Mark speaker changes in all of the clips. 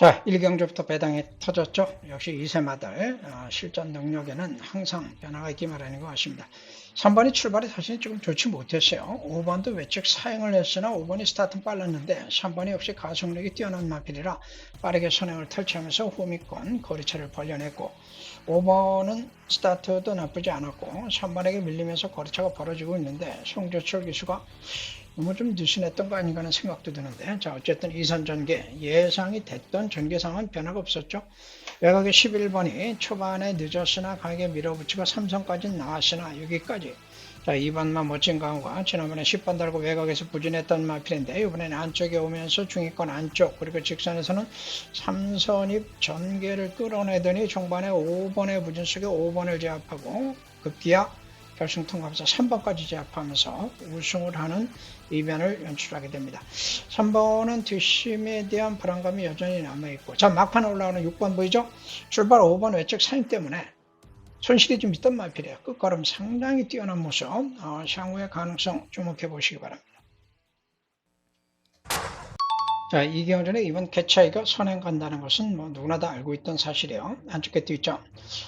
Speaker 1: 자, 1경주부터 배당이 터졌죠. 역시 이세마들 어, 실전 능력에는 항상 변화가 있기 마련인 것 같습니다. 3번이 출발이 사실 조금 좋지 못했어요. 5번도 외측 사행을 했으나 5번이 스타트는 빨랐는데 3번이 역시 가속력이 뛰어난 마필이라 빠르게 선행을 탈취하면서 후미권 거리차를 벌려냈고 5번은 스타트도 나쁘지 않았고 3번에게 밀리면서 거리차가 벌어지고 있는데 송조철 기수가 너무 좀 느슨했던 거 아닌가 하는 생각도 드는데. 자 어쨌든 이선 전개 예상이 됐던 전개상은 변화가 없었죠. 외곽의 11번이 초반에 늦었으나 강하게 밀어붙이고 삼성까지 나왔으나 여기까지. 자 2번만 멋진 강호가 지난번에 10번 달고 외곽에서 부진했던 마필인데 이번에는 안쪽에 오면서 중위권 안쪽 그리고 직선에서는 삼선입 전개를 끌어내더니 종반에 5번의 부진 속에 5번을 제압하고 급기야 결승 통과해서 3번까지 제압하면서 우승을 하는 이변을 연출하게 됩니다. 3번은 뒷심에 대한 불안감이 여전히 남아있고 자 막판 올라오는 6번 보이죠? 출발 5번 외측 사인 때문에 손실이 좀 있던 마필이에요. 끝걸음 상당히 뛰어난 모습 어, 향후의 가능성 주목해 보시기 바랍니다. 자, 이경전에 이번 개차이가 선행 간다는 것은 뭐 누구나 다 알고 있던 사실이에요. 안쪽 개도 있죠.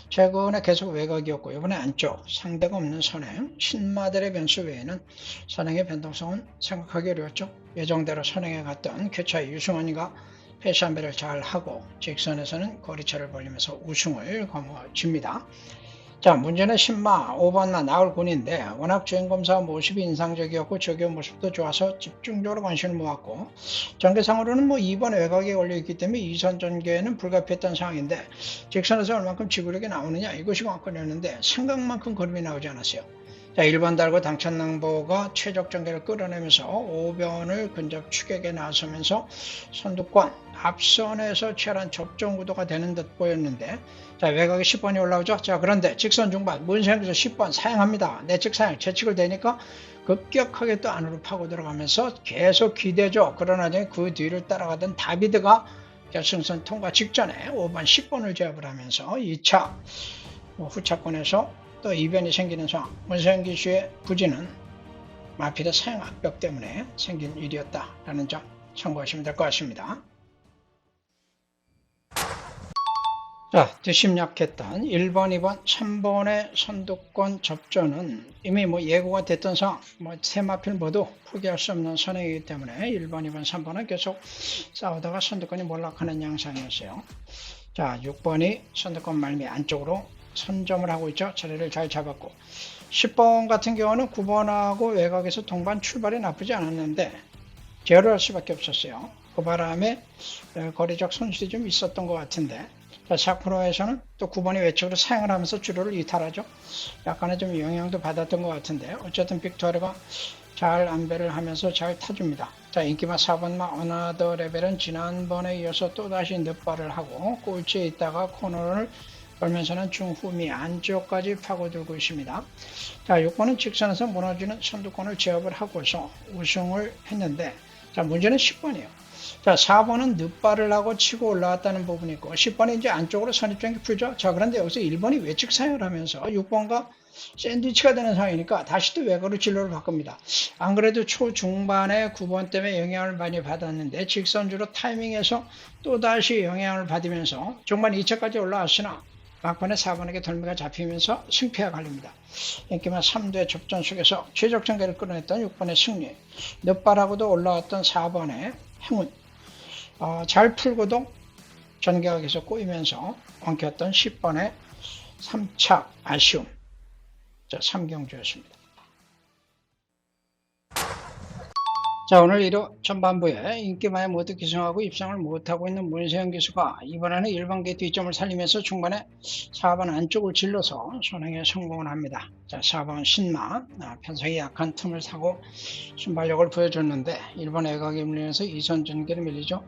Speaker 1: 최근에 계속 외곽이었고 이번에 안쪽 상대가 없는 선행 신마들의 변수 외에는 선행의 변동성은 생각하기 어려웠죠. 예정대로 선행에 갔던 개차이 유승원이가 패션배를 잘 하고 직선에서는 거리차를 벌리면서 우승을 거머쥡니다. 자, 문제는 신마 5번나 나올 군인데 워낙 주행검사 모습이 인상적이었고 적용 모습도 좋아서 집중적으로 관심을 모았고 전개상으로는 뭐 2번 외곽에 걸려있기 때문에 이선 전개는 불가피했던 상황인데 직선에서 얼만큼 지구력이 나오느냐 이것이 관건이었는데 생각만큼 걸음이 나오지 않았어요. 자, 1번 달고 당천낭보가 최적 전개를 끌어내면서 5변을 근접 추격에 나서면서 선두권 앞선에서 치열한 접종 구도가 되는 듯 보였는데 자 외곽에 10번이 올라오죠. 자 그런데 직선 중반 문생에서 10번 사용합니다. 내측 사용 채찍을 대니까 급격하게 또 안으로 파고 들어가면서 계속 기대죠. 그러나 그 뒤를 따라가던 다비드가 결승선 통과 직전에 5번 10번을 제압을 하면서 2차 뭐 후차권에서 또 이변이 생기는 상황. 문세영 기수의 부진은 마필의 사용 압력 때문에 생긴 일이었다라는 점 참고하시면 될 것 같습니다. 자, 뒷심 약했던 1번, 2번, 3번의 선두권 접전은 이미 뭐 예고가 됐던 상황, 뭐세 마필 모두 포기할 수 없는 선행이기 때문에 1번, 2번, 3번은 계속 싸우다가 선두권이 몰락하는 양상이었어요. 자, 6번이 선두권 말미 안쪽으로 선점을 하고 있죠. 자리를 잘 잡았고 10번 같은 경우는 9번하고 외곽에서 동반 출발이 나쁘지 않았는데 제어를 할 수밖에 없었어요. 그 바람에 거리적 손실이 좀 있었던 것 같은데 자, 샤프로에서는 또 9번이 외측으로 사용을 하면서 주로를 이탈하죠. 약간의 좀 영향도 받았던 것 같은데 어쨌든 빅토르가 잘 안배를 하면서 잘 타줍니다. 자, 인기마 4번마 어나더 레벨은 지난번에 이어서 또다시 늪발을 하고 꼴찌에 있다가 코너를 돌면서는 중후미 안쪽까지 파고들고 있습니다. 자, 6번은 직선에서 무너지는 선두권을 제압을 하고서 우승을 했는데 자, 문제는 10번이에요. 자, 4번은 늪발을 하고 치고 올라왔다는 부분이 있고 10번이 이제 안쪽으로 선입장이 풀죠. 자, 그런데 여기서 1번이 외측 사용을 하면서 6번과 샌드위치가 되는 상황이니까 다시 또 외곽으로 진로를 바꿉니다. 안 그래도 초중반에 9번 때문에 영향을 많이 받았는데 직선주로 타이밍에서 또다시 영향을 받으면서 중반 2차까지 올라왔으나 막판에 4번에게 덜미가 잡히면서 승패가 갈립니다. 인기만 3대 접전 속에서 최적 전개를 끌어냈던 6번의 승리, 늪바라고도 올라왔던 4번의 행운, 어, 잘 풀고도 전개가 계속 꼬이면서 엉켰던 10번의 3차 아쉬움, 자, 3경주였습니다. 자 오늘 1호 전반부에 인기마에 모두 기승하고 입상을 못하고 있는 문세영 기수가 이번에는 1번계 뒷점을 살리면서 중반에 4번 안쪽을 질러서 선행에 성공을 합니다. 자 4번 신마 아, 편성이 약한 틈을 사고 순발력을 보여줬는데 1번 애각에 밀리면서 2선 전개를 밀리죠.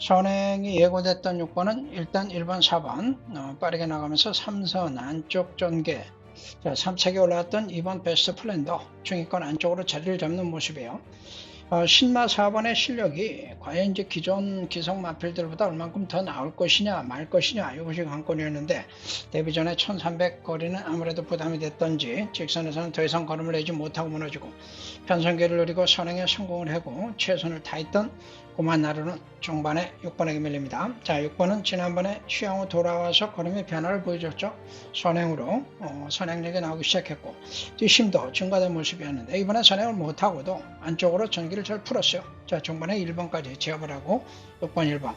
Speaker 1: 선행이 예고됐던 6번은 일단 1번 4번 어, 빠르게 나가면서 3선 안쪽 전개 자, 3차기 올라왔던 2번 베스트 플랜더 중위권 안쪽으로 자리를 잡는 모습이에요. 어, 신마 4번의 실력이 과연 이제 기존 기성 마필들보다 얼만큼 더 나올 것이냐 말 것이냐 이것이 관건이었는데 데뷔 전에 1300 거리는 아무래도 부담이 됐던지 직선에서는 더 이상 걸음을 내지 못하고 무너지고 편성기를 노리고 선행에 성공을 하고 최선을 다했던 고만 나루는 중반에 6번에게 밀립니다. 자 6번은 지난번에 취향 후 돌아와서 걸음의 변화를 보여줬죠. 선행으로 어, 선행력이 나오기 시작했고 뒷심도 증가된 모습이었는데 이번에 선행을 못하고도 안쪽으로 전기를 잘 풀었어요. 자 중반에 1번까지 제압을 하고 6번 1번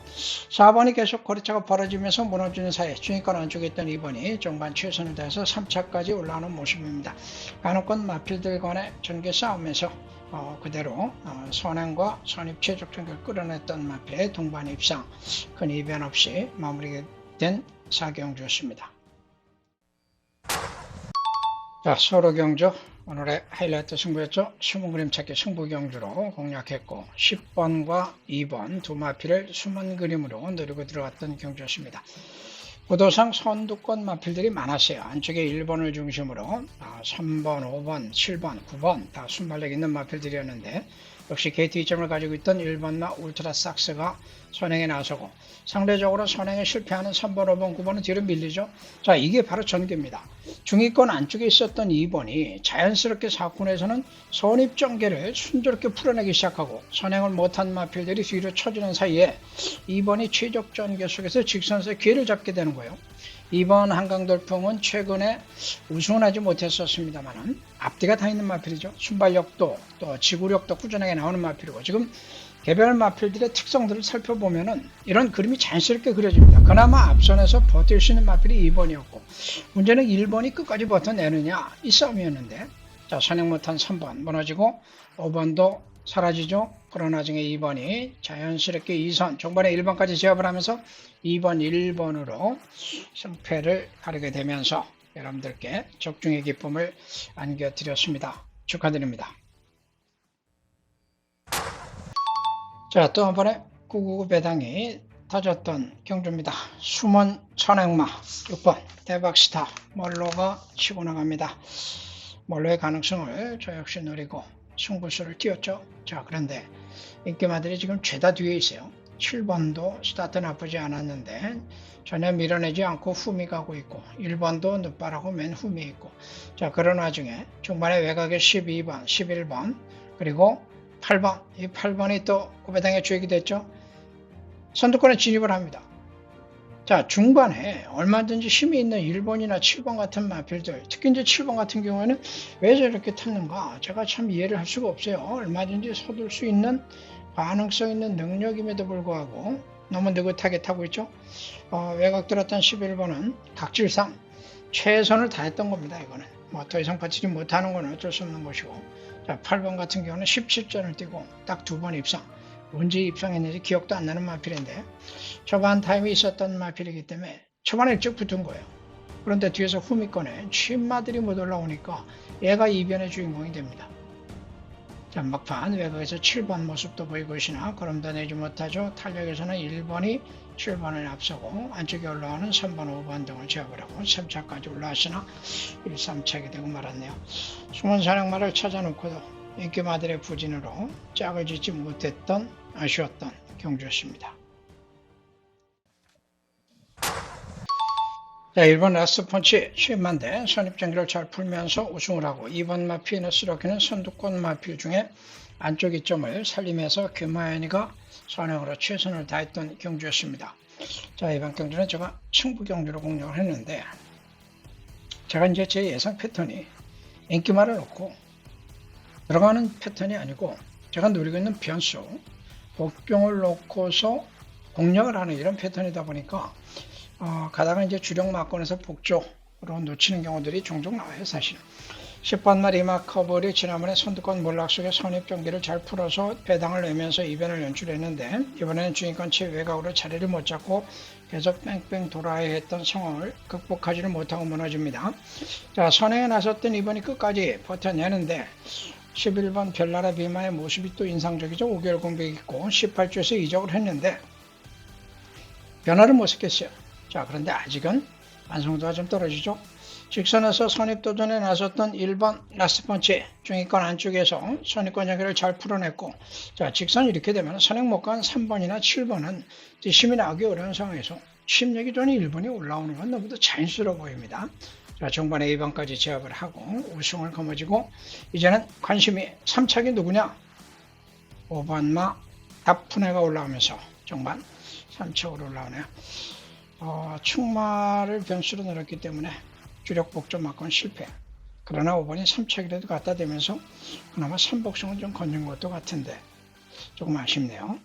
Speaker 1: 4번이 계속 거리차가 벌어지면서 무너지는 사이 중위권 안쪽에 있던 2번이 중반 최선을 다해서 3차까지 올라오는 모습입니다. 간호권 마필들 간의 전개 싸움에서 어, 그대로 어, 선행과 선입 최적 전개를 끌어냈던 마필의 동반 입상 큰 이변 없이 마무리된 4경주였습니다. 자, 서로 경주 오늘의 하이라이트 승부였죠. 숨은 그림 찾기 승부 경주로 공략했고 10번과 2번 두 마필을 숨은 그림으로 노리고 들어갔던 경주였습니다. 구도상 선두권 마필들이 많았어요. 안쪽에 1번을 중심으로 3번, 5번, 7번, 9번 다 순발력 있는 마필들이었는데 역시 게이트 이점을 가지고 있던 1번마 울트라 삭스가 선행에 나서고 상대적으로 선행에 실패하는 3번, 5번, 9번은 뒤로 밀리죠. 자 이게 바로 전개입니다. 중위권 안쪽에 있었던 2번이 자연스럽게 4군에서는 선입전개를 순조롭게 풀어내기 시작하고 선행을 못한 마필들이 뒤로 쳐지는 사이에 2번이 최적 전개 속에서 직선에서 기회를 잡게 되는 거예요. 2번 한강돌풍은 최근에 우승은 하지 못했었습니다만 앞뒤가 다 있는 마필이죠. 순발력도 또 지구력도 꾸준하게 나오는 마필이고 지금 개별 마필들의 특성들을 살펴보면은 이런 그림이 자연스럽게 그려집니다. 그나마 앞선에서 버틸 수 있는 마필이 2번이었고 문제는 1번이 끝까지 버텨내느냐 이 싸움이었는데 자 선행 못한 3번 무너지고 5번도 사라지죠. 그러나 중에 2번이 자연스럽게 2선 종반에 1번까지 제압을 하면서 2번 1번으로 승패를 가르게 되면서 여러분들께 적중의 기쁨을 안겨드렸습니다. 축하드립니다. 자, 또 한 번에 999 배당이 터졌던 경주입니다. 숨은 선행마 6번 대박스타 멀로가 치고 나갑니다. 멀로의 가능성을 저 역시 노리고 승부수를 띄웠죠. 자, 그런데 인기마들이 지금 죄다 뒤에 있어요. 7번도 스타트 나쁘지 않았는데 전혀 밀어내지 않고 후미 가고 있고 1번도 늦바라고 맨 후미에 있고 자 그런 와중에 중반에 외곽에 12번 11번 그리고 8번 이 8번이 또 고배당에 주역이 됐죠 선두권에 진입을 합니다 자 중반에 얼마든지 힘이 있는 1번이나 7번 같은 마필들 특히 이제 7번 같은 경우에는 왜 저렇게 탔는가 제가 참 이해를 할 수가 없어요 얼마든지 서둘 수 있는 가능성 있는 능력임에도 불구하고 너무 느긋하게 타고 있죠. 어, 외곽 들었던 11번은 각질상 최선을 다했던 겁니다. 이거는 뭐 더 이상 버티지 못하는 건 어쩔 수 없는 것이고 자 8번 같은 경우는 17전을 뛰고 딱 두 번 입상 언제 입상했는지 기억도 안 나는 마필인데 초반 타임이 있었던 마필이기 때문에 초반에 일찍 붙은 거예요. 그런데 뒤에서 후미권에 취마들이 못 올라오니까 얘가 이변의 주인공이 됩니다. 자, 막판 외곽에서 7번 모습도 보이고 있으나 걸음도 내지 못하죠. 탄력에서는 1번이 7번을 앞서고 안쪽에 올라오는 3번, 5번 등을 제압을 하고 3차까지 올라왔으나 1, 3차게 되고 말았네요. 숨은 사냥마를 찾아놓고도 인기마들의 부진으로 짝을 짓지 못했던 아쉬웠던 경주였습니다. 자, 1번 라스펀치 최만대 선입전기를 잘 풀면서 우승을 하고 2번 마피너 스로키는 선두권 마필 중에 안쪽 이점을 살리면서 금하연이가 선행으로 최선을 다했던 경주였습니다. 자, 이번 경주는 제가 승부 경주로 공략을 했는데 제가 이제 제 예상 패턴이 인기말을 놓고 들어가는 패턴이 아니고 제가 노리고 있는 변수 복경을 놓고서 공략을 하는 이런 패턴이다 보니까 어, 가다가 이제 주력 막권에서 복조로 놓치는 경우들이 종종 나와요, 사실. 10번 말 이마커블이 지난번에 선두권 몰락 속에 선입 경기를 잘 풀어서 배당을 내면서 이변을 연출했는데 이번에는 주인권 최외곽으로 자리를 못 잡고 계속 뺑뺑 돌아야 했던 상황을 극복하지를 못하고 무너집니다. 자, 선행에 나섰던 이번이 끝까지 버텨내는데 11번 별나라 비마의 모습이 또 인상적이죠. 5개월 공백이 있고 18주에서 이적을 했는데 변화를 못 시켰어요. 자, 그런데 아직은 완성도가 좀 떨어지죠. 직선에서 선입도전에 나섰던 1번 라스펀치 중위권 안쪽에서 선입권 연결을 잘 풀어냈고 자 직선 이렇게 되면 선행 못간 3번이나 7번은 힘이 나기 어려운 상황에서 침략이 전에 1번이 올라오는 건 너무도 자연스러워 보입니다. 자 중반에 2번까지 제압을 하고 우승을 거머쥐고 이제는 관심이 3착이 누구냐 5번마 다프네가 올라오면서 중반 3척으로 올라오네요. 어, 충마를 변수로 늘었기 때문에 주력 복종 맞고는 실패. 그러나 5번이 3척이라도 갖다 대면서 그나마 3복승은 좀 건진 것도 같은데 조금 아쉽네요.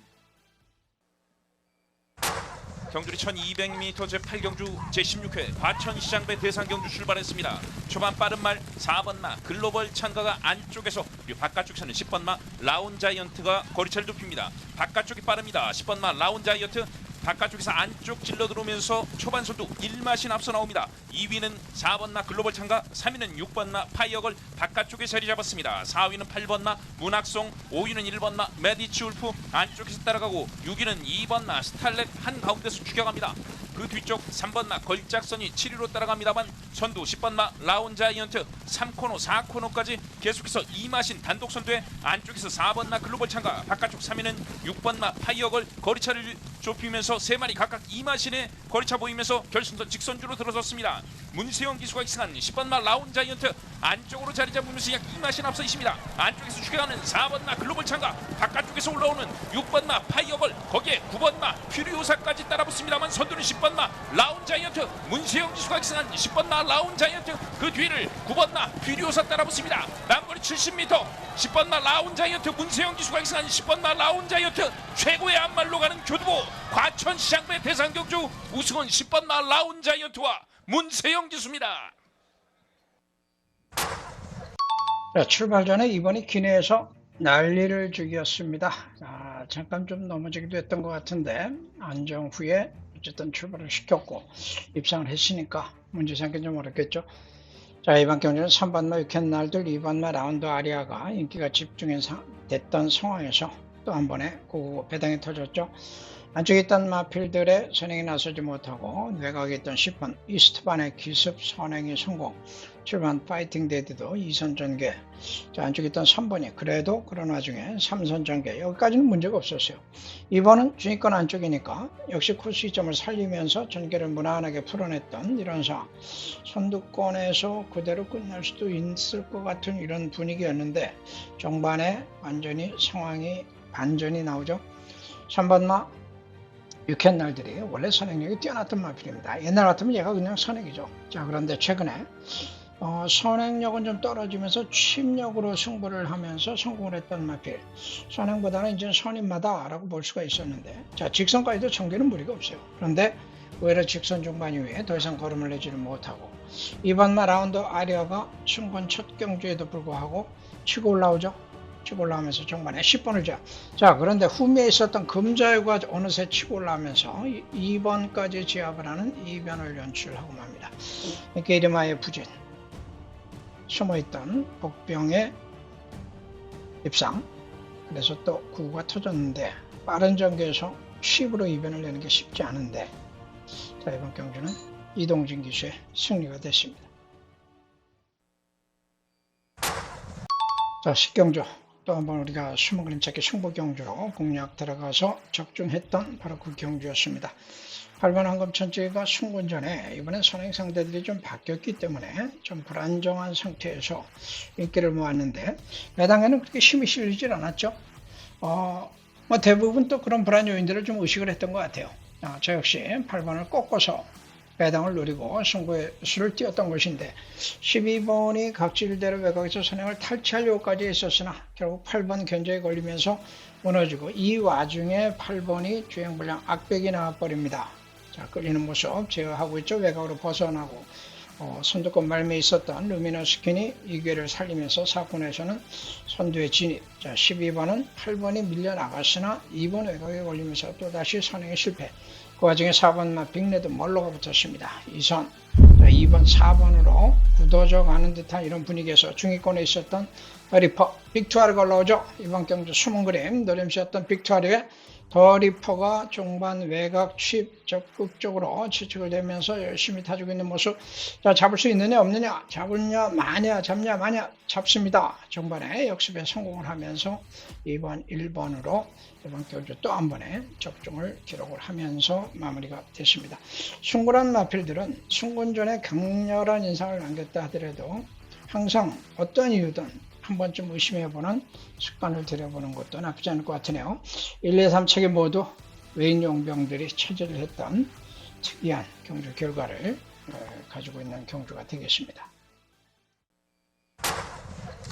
Speaker 2: 경주리 1200m 제8경주 제16회 과천시장배 대상경주 출발했습니다. 초반 빠른 말 4번 마 글로벌 찬가가 안쪽에서 그리고 바깥쪽 차는 10번 마 라운 자이언트가 거리차를 눕힙니다. 바깥쪽이 빠릅니다. 10번 마 라운 자이언트 바깥쪽에서 안쪽 찔러 들어오면서 초반 선두 1마신 앞서 나옵니다. 2위는 4번 마 글로벌 창가, 3위는 6번 마 파이어걸 바깥쪽에 자리 잡았습니다. 4위는 8번 마 문학송, 5위는 1번 마 메디치 울프 안쪽에서 따라가고 6위는 2번 마 스탈렛 한 가운데서 추격합니다. 그 뒤쪽 3번 마 걸작선이 7위로 따라갑니다만 선두 10번 마 라운 자이언트 3코너 4코너까지 계속해서 2마신 단독 선두에 안쪽에서 4번 마 글로벌 창가 바깥쪽 3위는 6번 마 파이어걸 거리차를 좁히면서 세 마리 각각 2마신의 거리차 보이면서 결승선 직선주로 들어섰습니다. 문세영 기수가 익승한 10번 마 라운 자이언트 안쪽으로 자리 잡으면서 약 2마신 앞서 있습니다. 안쪽에서 추격하는 4번 마 글로벌 창가 바깥쪽에서 올라오는 6번 마 파이어걸 거기에 9번 마 퓨리오사까지 따라붙습니다만 선두는 10번 마 라운 자이언트 문세영 기수가 익승한 10번 마 라운 자이언트 그 뒤를 9번 마 퓨리오사 따라붙습니다. 남거리 70m 10번 마 라운 자이언트 문세영 기수가 익승한 10번 마 라운 자이언트 최고의 앞말로 가는 교두보 과천시장배 대상 경주 우승은 10번 마 라운 자이언트와 문세영 기수입니다.
Speaker 1: 자, 출발 전에 이번이 기내에서 난리를 죽였습니다. 아, 잠깐 좀 넘어지기도 했던 것 같은데 안정 후에 어쨌든 출발을 시켰고 입상을 했으니까 문제 생긴 좀 어렵겠죠. 자 이번 경주는 3번마 유캔날들 2번마 라운드 아리아가 인기가 집중됐던 상황에서 또 한 번에 그 배당이 터졌죠. 안쪽에 있던 마필들의 선행이 나서지 못하고 외곽에 있던 10번 이스트반의 기습 선행이 성공. 7번 파이팅 데드도 2선 전개. 자, 안쪽에 있던 3번이 그래도 그런 와중에 3선 전개. 여기까지는 문제가 없었어요. 2번은 중위권 안쪽이니까 역시 코스 이점을 살리면서 전개를 무난하게 풀어냈던 이런 상황. 선두권에서 그대로 끝날 수도 있을 것 같은 이런 분위기였는데 종반에 완전히 상황이 반전이 나오죠. 3번 마 육캔날들이 원래 선행력이 뛰어났던 마필입니다. 옛날 같으면 얘가 그냥 선행이죠. 자 그런데 최근에 어, 선행력은 좀 떨어지면서 침력으로 승부를 하면서 성공을 했던 마필. 선행보다는 이제 선임마다라고 볼 수가 있었는데 자 직선까지도 전개는 무리가 없어요. 그런데 의외로 직선 중반 이후에 더 이상 걸음을 내지를 못하고 이번 마 라운드 아리아가 순권 첫 경주에도 불구하고 치고 올라오죠. 치고 올라오면서 중반에 10번을 자. 자, 그런데 후미에 있었던 금자유가 어느새 치고 올라오면서 2번까지 지압을 하는 이변을 연출하고 맙니다. 게리마의 부진. 숨어있던 복병의 입상. 그래서 또 구구가 터졌는데 빠른 전개에서 쉽으로 이변을 내는 게 쉽지 않은데 자, 이번 경주는 이동진 기수의 승리가 됐습니다. 자, 10경주 또 한번 우리가 숨은 그림 찾기 승부 경주로 공략 들어가서 적중했던 바로 그 경주였습니다. 8번 황금천지가 승군 전에 이번엔 선행 상대들이 좀 바뀌었기 때문에 좀 불안정한 상태에서 인기를 모았는데 매당에는 그렇게 힘이 실리질 않았죠. 어, 뭐 대부분 또 그런 불안 요인들을 좀 의식을 했던 것 같아요. 아, 저 역시 8번을 꺾어서 배당을 노리고 승부의 수를 띄웠던 것인데 12번이 각질대로 외곽에서 선행을 탈취하려고까지 했었으나 결국 8번 견제에 걸리면서 무너지고 이 와중에 8번이 주행불량 악백이 나와버립니다. 자 끌리는 모습 제어하고 있죠. 외곽으로 벗어나고 어, 선두권 말미에 있었던 루미너 스킨이 이 기회를 살리면서 사건에서는 선두에 진입. 자, 12번은 8번이 밀려나갔으나 2번 외곽에 걸리면서 또다시 선행에 실패. 그 와중에 4번 빅레드 멀로가 붙었습니다. 2선. 자, 2번, 4번으로 굳어져 가는 듯한 이런 분위기에서 중위권에 있었던 리퍼 빅투아르가 올라오죠. 이번 경주 숨은 그림 노림수였던 빅투아르의 더 리퍼가 종반 외곽 취입 적극적으로 추측을 되면서 열심히 타주고 있는 모습. 자, 잡을 수 있느냐 없느냐? 잡느냐 마냐 잡냐 마냐 잡습니다. 종반에 역습에 성공을 하면서 2번 1번으로 이번 경주 또 한 번에 적중을 기록을 하면서 마무리가 됐습니다. 숭고한 마필들은 승군전에 강렬한 인상을 남겼다 하더라도 항상 어떤 이유든 한 번쯤 의심해보는 습관을 들여보는 것도 나쁘지 않을 것 같으네요. 1, 2, 3 책에 모두 외인 용병들이 차지를 했던 특이한 경주 결과를 어, 가지고 있는 경주가 되겠습니다.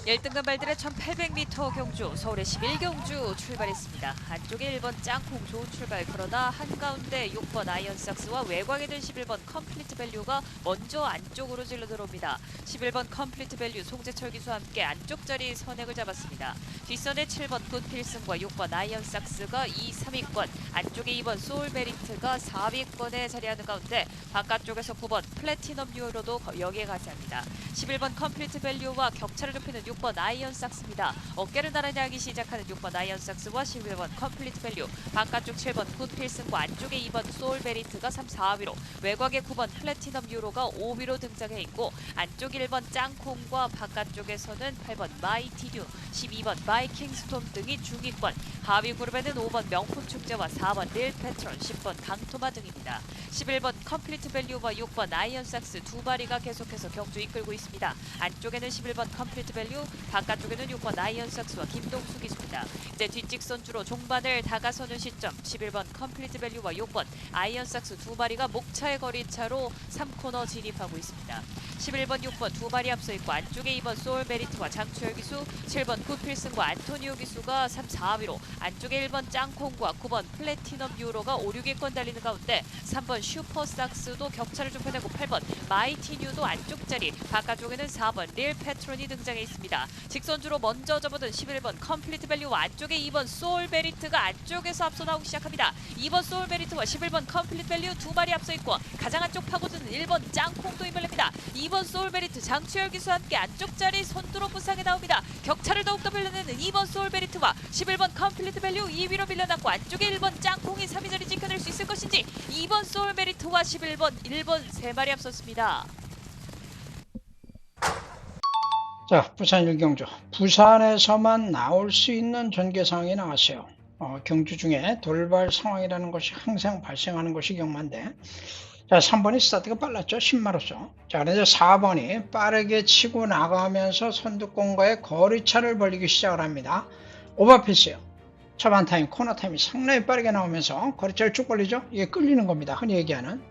Speaker 3: 1등급 말들의 1800m 경주 서울의 11경주 출발했습니다. 안쪽에 1번 짱콩 좋은 출발 그러나 한가운데 6번 아이언삭스와 외곽에 든 11번 컴플리트 밸류가 먼저 안쪽으로 질러 들어옵니다. 11번 컴플리트 밸류 송재철 기수와 함께 안쪽 자리 선행을 잡았습니다. 뒷선에 7번 굿필슨과 6번 아이언삭스가 2, 3위권 안쪽에 2번 소울베리트가 4위권에 자리하는 가운데 바깥쪽에서 9번 플래티넘 유로도 여기에 가세합니다. 11번 컴플리트 밸류와 격차를 좁히는 6번 아이언삭스입니다. 어깨를 하기 시작하는 6번 아이언삭스와 11번 컴플리트 밸류 바깥쪽 7번 굿필슨과 안쪽에 2번 소울베리트가 3, 4위로 외곽에 9번 플래티넘 유로가 5위로 등장해 있고 안쪽 1번 짱콩과 바깥쪽에서는 8번 마이티뉴 12번 바이킹스톰 등이 중위권 하위 그룹에는 5번 명품 축제와 4번 릴 패트런 10번 강토마 등입니다. 11번 컴플리트 밸류와 6번 아이언삭스 두 마리가 계속해서 경주 이끌고 있습니다. 안쪽에는 11번 컴플리트 밸류, 바깥쪽에는 6번 아이언삭스와 김동수 기수입니다. 이제 뒷직선 주로 종반을 다가서는 시점 11번 컴플리트 밸류와 6번 아이언삭스 두 마리가 목차의 거리차로 3코너 진입하고 있습니다. 11번, 6번 두 마리 앞서 있고 안쪽에 2번 소울베리트와 장추열 기수, 7번 굿필슨과 안토니오 기수가 3, 4위로 안쪽에 1번 짱콩과 9번 플래티넘 유로가 5, 6위권 달리는 가운데 3번 슈퍼삭스도 격차를 좁혀내고 8번 마이티뉴도 안쪽 자리 바깥쪽에는 4번 릴 패트론이 등장해 있습니다. 직선주로 먼저 접어든 11번 컴플리트 밸류와 안쪽에 2번 소울베리트가 안쪽에서 앞서 나오기 시작합니다. 2번 소울베리트와 11번 컴플리트 밸류 두 마리 앞서 있고 가장 안쪽 파고드는 1번 짱콩도 이별립니다. 2번 소울베리트 장추열 기수와 함께 안쪽 자리 선두로 부상에 나옵니다. 격차를 더욱더 벌려내는 2번 소울베리트와 11번 컴플리트 밸류 2위로 밀려났고 안쪽에 1번 짱콩이 3위 자리 지켜낼 수 있을 것인지 2번 소울베리트와 11번 1번 세 마리 앞섰습니다.
Speaker 1: 자, 부산 일경주. 부산에서만 나올 수 있는 전개 상황이 나왔어요. 어, 경주 중에 돌발 상황이라는 것이 항상 발생하는 것이 경마인데, 자, 3번이 스타트가 빨랐죠. 10마로서. 자, 그래서 4번이 빠르게 치고 나가면서 선두권과의 거리차를 벌리기 시작을 합니다. 오버페이스요. 초반 타임, 코너 타임이 상당히 빠르게 나오면서 거리차를 쭉 벌리죠. 이게 끌리는 겁니다. 흔히 얘기하는.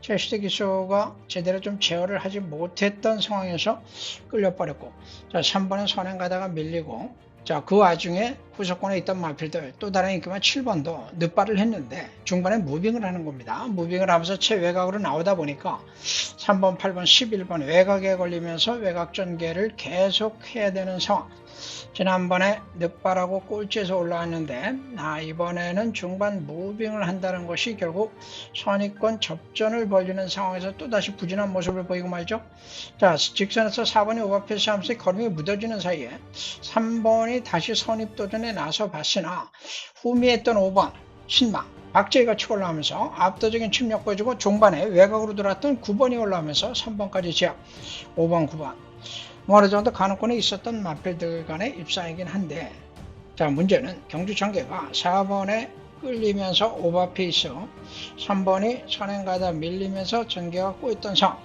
Speaker 1: 제시대 기수가 제대로 좀 제어를 하지 못했던 상황에서 끌려버렸고, 자, 3번은 선행 가다가 밀리고, 자, 그 와중에 후속권에 있던 마필들 또 다른 인기만 7번도 늦발을 했는데 중반에 무빙을 하는 겁니다. 무빙을 하면서 최외곽으로 나오다 보니까 3번, 8번, 11번 외곽에 걸리면서 외곽 전개를 계속 해야 되는 상황. 지난번에 늦발하고 꼴찌에서 올라왔는데 아, 이번에는 중반 무빙을 한다는 것이 결국 선입권 접전을 벌이는 상황에서 또다시 부진한 모습을 보이고 말죠. 자, 직선에서 4번이 오버페이스 하면서 걸음이 묻어지는 사이에 3번이 다시 선입 도전 에 나서 봤으나 후미했던 5번 신망 박재희가 치고 올라오면서 압도적인 침략 보여주고 중반에 외곽으로 들어왔던 9번이 올라오면서 3번까지 제압 5번 9번. 뭐 어느 정도 가능권이 있었던 마필들 간의 입상이긴 한데 자 문제는 경주 전개가 4번에 끌리면서 오버페이스 3번이 선행가다 밀리면서 전개가 꼬였던 상황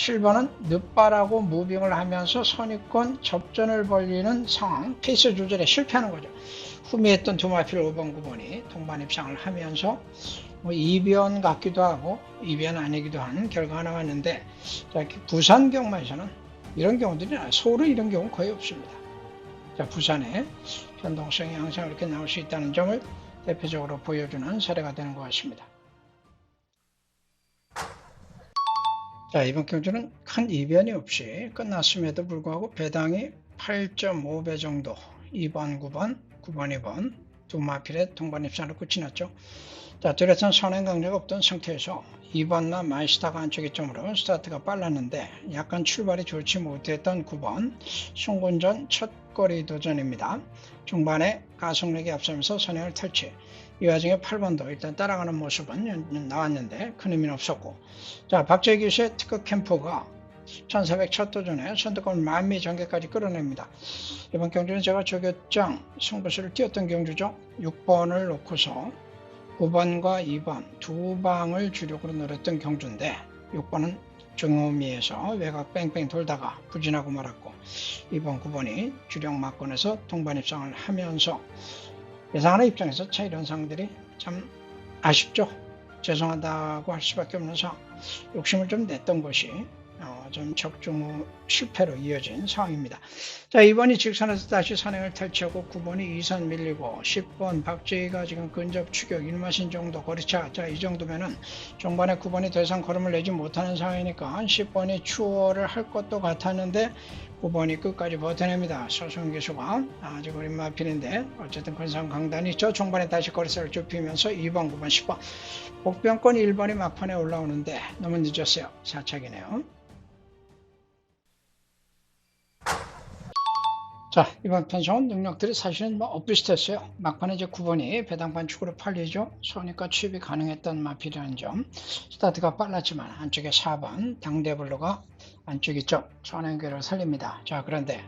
Speaker 1: 7번은 늦발하고 무빙을 하면서 선입권 접전을 벌리는 상황 페이스 조절에 실패하는 거죠 후미했던 두 마필 5번 9번이 동반 입상을 하면서 뭐 이변 같기도 하고 이변 아니기도 한 결과가 나왔는데 자, 부산 경마에서는 이런 경우들이 나와요. 서울은 이런 경우 거의 없습니다. 자, 부산에 변동성이 항상 이렇게 나올 수 있다는 점을 대표적으로 보여주는 사례가 되는 것 같습니다. 자, 이번 경주는 큰 이변이 없이 끝났음에도 불구하고 배당이 8.5배 정도 2번, 9번, 9번, 2번 두 마필의 동반 입상으로 끝이 났죠. 자, 뚜렷한 선행 강력이 없던 상태에서 2번나 마이스타가 안쪽이 점으로 스타트가 빨랐는데 약간 출발이 좋지 못했던 9번 송군전 첫 거리 도전입니다. 중반에 가속력이 앞서면서 선행을 탈취. 이 와중에 8번도 일단 따라가는 모습은 나왔는데 큰 의미는 없었고 자 박재기 기수의 특급 캠프가 1400첫 도전에 선두권 만미 전개까지 끌어냅니다. 이번 경주는 제가 조교장 승부수를 띄웠던 경주죠. 6번을 놓고서 9번과 2번 두 방을 주력으로 노렸던 경주인데 6번은 중호미에서 외곽 뺑뺑 돌다가 부진하고 말았고 2번 9번이 주력 막권에서 동반 입상을 하면서 예상하는 입장에서 차 이런 상들이 참 아쉽죠. 죄송하다고 할 수밖에 없는 상황. 욕심을 좀 냈던 것이 어, 좀 적중 후 실패로 이어진 상황입니다. 자, 2번이 직선에서 다시 선행을 탈취하고 9번이 2선 밀리고 10번 박재희가 지금 근접 추격 1마신 정도 거리차. 자, 이 정도면은 중반에 9번이 더 이상 걸음을 내지 못하는 상황이니까 10번이 추월을 할 것도 같았는데 9번이 끝까지 버텨냅니다. 서승 기수가 아직 어린 마필인데 어쨌든 근상 강단이 저 중반에 다시 거리차를 좁히면서 2번, 9번, 10번 복병권 1번이 막판에 올라오는데 너무 늦었어요. 4착이네요. 자, 이번 편성은 능력들이 사실은 뭐 엇비슷했어요. 막판에 이제 9번이 배당판 축으로 팔리죠. 소니까 취입이 가능했던 마필이라는 점. 스타트가 빨랐지만 안쪽에 4번 당대블루가 안쪽 있죠. 선행계를 살립니다. 자, 그런데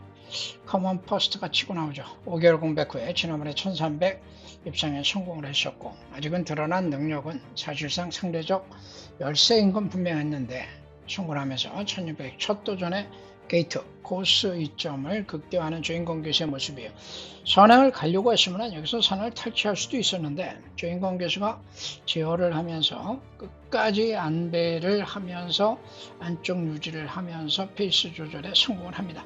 Speaker 1: 커먼 퍼스트가 치고 나오죠. 5개월 공백 후에 지난번에 1300 입상에 성공을 했었고 아직은 드러난 능력은 사실상 상대적 열세인 건 분명했는데 성공하면서 1600 첫 도전에 게이트 코스 이점을 극대화하는 주인공 교수의 모습이에요. 선행을 가려고 했으면 여기서 선행을 탈취할 수도 있었는데 주인공 교수가 제어를 하면서 끝까지 안배를 하면서 안쪽 유지를 하면서 페이스 조절에 성공을 합니다.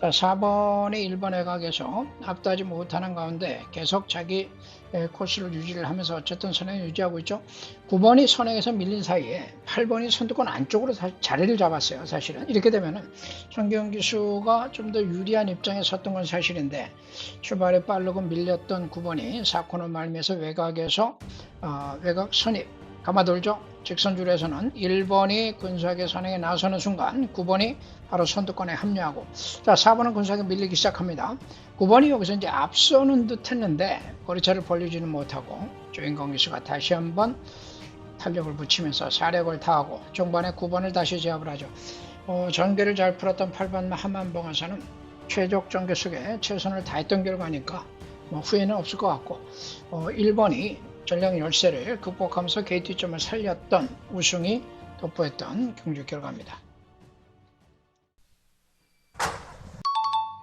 Speaker 1: 자, 4번이 1번 외곽에서 앞다지 못하는 가운데 계속 자기 에, 코스를 유지를 하면서 어쨌든 선행을 유지하고 있죠. 9번이 선행에서 밀린 사이에 8번이 선두권 안쪽으로 다- 자리를 잡았어요. 사실은 이렇게 되면은 성경 기수 가 좀 더 유리한 입장에 섰던 건 사실인데 출발이 빠르고 밀렸던 9번이 사코너 말미에서 외곽에서 어, 외곽 선입 감아돌죠. 직선줄에서는 1번이 근사하게 선행에 나서는 순간 9번이 바로 선두권에 합류하고 자 4번은 근사하게 밀리기 시작합니다. 9번이 여기서 이제 앞서는 듯 했는데 거리차를 벌리지는 못하고 주인공 기수가 다시 한번 탄력을 붙이면서 사력을 다하고 중반에 9번을 다시 제압을 하죠. 어, 전개를 잘 풀었던 8번 한만봉에서는 최적 전개 속에 최선을 다했던 결과니까 뭐 후회는 없을 것 같고 어, 1번이 전량 열세를 극복하면서 게이트점을 살렸던 우승이 돋보였던 경주 결과입니다.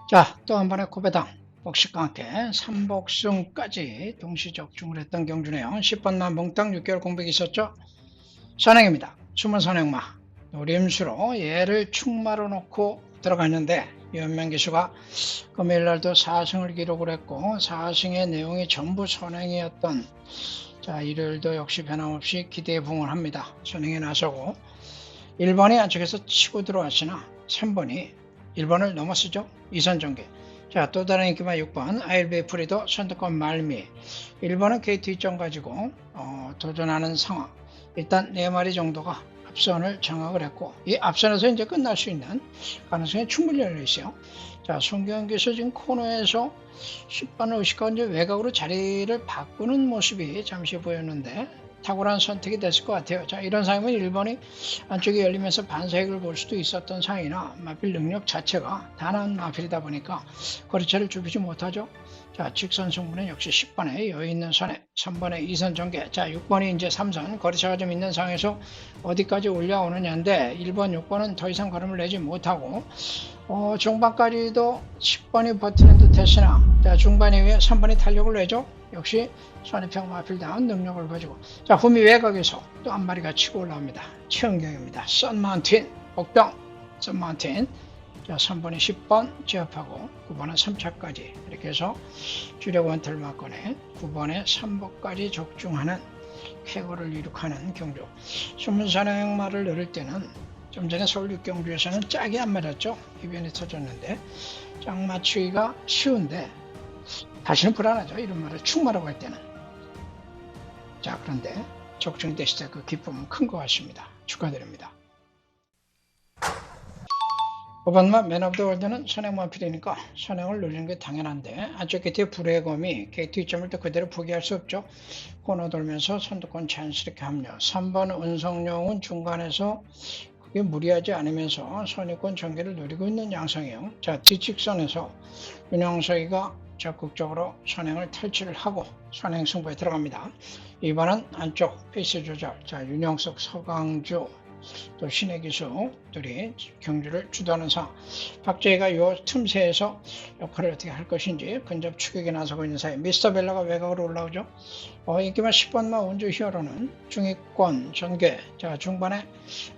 Speaker 1: 자, 또 한 번의 코배당 복식과 함께 3복승까지 동시 적중을 했던 경주네요. 10번 남봉땅 6개월 공백이 있었죠. 선행입니다. 숨은 선행마 노림수로 얘를 축마로 놓고 들어갔는데 유현명 기수가 금요일 날도 4승을 기록을 했고 4승의 내용이 전부 선행이었던 자 일요일도 역시 변함없이 기대에 부응합니다. 선행에 나서고 1번이 안쪽에서 치고 들어왔으나 3번이 1번을 넘어서죠. 이선 전개. 자, 또 다른 인기만 6번 ILB 프리도 선두권 말미 1번은 게이트 2점 가지고 어, 도전하는 상황 일단 4마리 정도가 앞선을 장악을 했고 이 앞선에서 이제 끝날 수 있는 가능성이 충분히 열려 있어요. 자, 송경기에서 지금 코너에서 10번을 의식하고 이제 외곽으로 자리를 바꾸는 모습이 잠시 보였는데 탁월한 선택이 됐을 것 같아요. 자, 이런 상황이면 1번이 안쪽이 열리면서 반사익을 볼 수도 있었던 상황이나 마필 능력 자체가 단한 마필이다 보니까 거리차를 좁히지 못하죠. 자, 직선 승부는 역시 10번에 여유 있는 선에 3번에 2선 전개. 자, 6번이 이제 3선 거리차가 좀 있는 상황에서 어디까지 올라오느냐인데 1번, 6번은 더 이상 걸음을 내지 못하고 어, 중반까지도 10번이 버티는 듯 했으나 자, 중반 이후에 3번이 탄력을 내죠. 역시 손해평 마필다운 능력을 가지고 자 후미 외곽에서 또 한 마리가 치고 올라옵니다. 최은경입니다. 썬마운틴 복병 썬마운틴 자 3번에 10번 제압하고 9번에 3차까지 이렇게 해서 주력 원틀 막건에 9번에 3번까지 적중하는 쾌거를 이룩하는 경주 순문산행마를 누를 때는 좀 전에 서울 육경주에서는 짝이 안 맞았죠. 이변이 터졌는데 짝 맞추기가 쉬운데 다시는 불안하죠. 이런 말을 축마라고 할 때는. 자, 그런데 때그 기쁨은 큰 것 같습니다. 축하드립니다. 5번만 맨 오브 더 월드는 선행만 필이니까 선행을 누리는 게 당연한데 안쪽 게이트의 불의 검이 게이트 이점을 또 그대로 포기할 수 없죠. 코너 돌면서 선두권 자연스럽게 합류. 3번 은성용은 중간에서 그게 무리하지 않으면서 선의권 전개를 노리고 있는 양상이에요. 자, 뒤측선에서 윤영석이가 적극적으로 선행을 탈취를 하고 선행 승부에 들어갑니다. 2번은 안쪽 페이스 조절. 자, 윤영석, 서강주, 또 신의 기수들이 경주를 주도하는 상황. 박재희가 요 틈새에서 역할을 어떻게 할 것인지 근접 추격에 나서고 있는 사이 미스터 벨라가 외곽으로 올라오죠. 어, 인기만 10번만 원주 히어로는 중위권 전개. 자, 중반에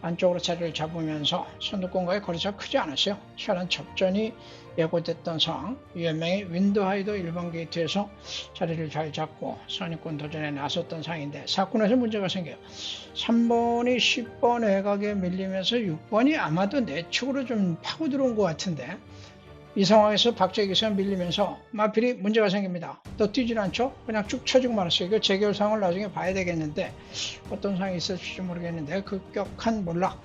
Speaker 1: 안쪽으로 자리를 잡으면서 선두권과의 거리가 크지 않았어요. 시원한 접전이 예고됐던 상황. 유현명이 윈드하이더 1번 게이트에서 자리를 잘 잡고 선입권 도전에 나섰던 상황인데 사건에서 문제가 생겨요. 3번이 10번 외곽에 밀리면서 6번이 아마도 내축으로 좀 파고 들어온 것 같은데 이 상황에서 박재기가 밀리면서 마필이 문제가 생깁니다. 더 뛰질 않죠? 그냥 쭉 쳐지고 말았어요. 이거 재결 상황을 나중에 봐야 되겠는데 어떤 상황이 있을지 모르겠는데 급격한 몰락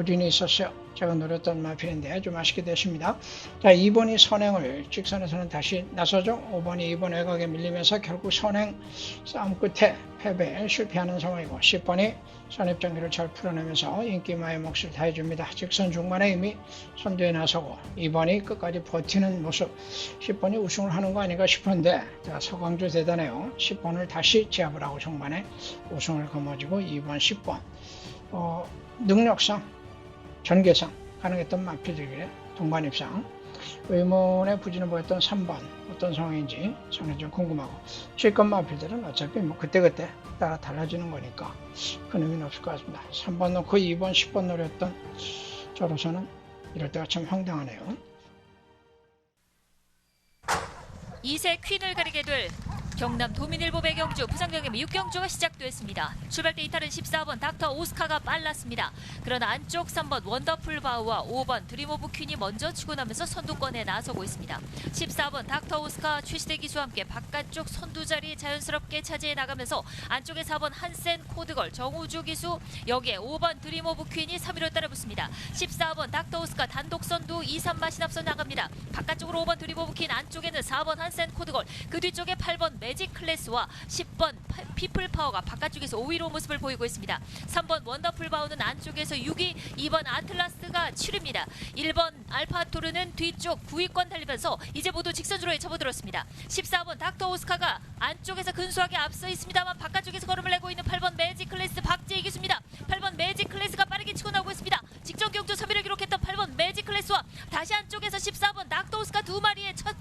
Speaker 1: 불인이 있었어요. 제가 노렸던 마필인데 좀 아쉽게 됐습니다. 자, 2번이 선행을 직선에서는 다시 나서죠. 5번이 2번 외곽에 밀리면서 결국 선행 싸움 끝에 패배 실패하는 상황이고 10번이 선입전기를 잘 풀어내면서 인기마의 몫을 다해줍니다. 직선 중반에 이미 선두에 나서고 2번이 끝까지 버티는 모습 10번이 우승을 하는 거 아닌가 싶은데 자, 서광주 대단해요. 10번을 다시 제압을 하고 정반에 우승을 거머쥐고 2번 10번 어, 능력상 전개상 가능했던 마필들의 동반입상. 의문의 부진을 보였던 3번 어떤 상황인지 저는 좀 궁금하고. 실컷 마필들은 어차피 뭐 그때그때 따라 달라지는 거니까 큰 의미는 없을 것 같습니다. 3번 놓고 2번 10번 노렸던 저로서는 이럴 때가 참 황당하네요.
Speaker 3: 2세 퀸을 가리게 될 경남 도민일보 배경주 부산경기 6경주가 시작됐습니다. 출발 때 이탈은 14번 닥터 오스카가 빨랐습니다. 그러나 안쪽 3번 원더풀 바우와 5번 드림 오브 퀸이 먼저 치고 나면서 선두권에 나서고 있습니다. 14번 닥터 오스카 최시대 기수와 함께 바깥쪽 선두 자리 자연스럽게 차지해 나가면서 안쪽에 4번 한센 코드걸 정우주 기수 여기에 5번 드림 오브 퀸이 3위로 따라붙습니다. 14번 닥터 오스카 단독 선두 2, 3마신 앞서 나갑니다. 바깥쪽으로 5번 드림 오브 퀸 안쪽에는 4번 한센 코드걸 그 뒤쪽에 8번 매직 클래스와 10번 파- 피플 파워가 바깥쪽에서 5위로 모습을 보이고 있습니다. 3번 원더풀 바우는 안쪽에서 6위, 2번 아틀라스가 7위입니다. 1번 알파토르는 뒤쪽 9위권 달리면서 이제 모두 직선주로에 접어들었습니다. 14번 닥터 오스카가 안쪽에서 근소하게 앞서 있습니다만 바깥쪽에서 걸음을 내고 있는 8번 매직 클래스 박재희 교수입니다. 8번 매직 클래스가 빠르게 치고 나오고 있습니다. 직전 경주 3위를 기록했던 8번 매직 클래스와 다시 안쪽에서 14번 낙도우스카 두 마리의 첫,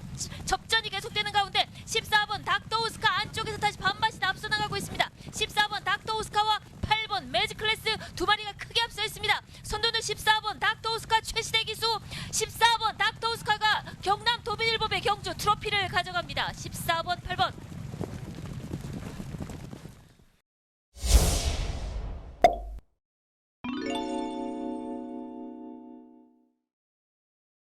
Speaker 3: 접전이 계속되는 가운데 14번 닥도우스카 안쪽에서 다시 반반씩 앞서 나가고 있습니다. 14번 닥도우스카와 8번 매직 클래스 두 마리가 크게 앞서 있습니다. 선두는 14번 닥도우스카 최시대 기수 14번 닥도우스카가 경남 도민일보배 경주 트로피를 가져갑니다. 14번 8번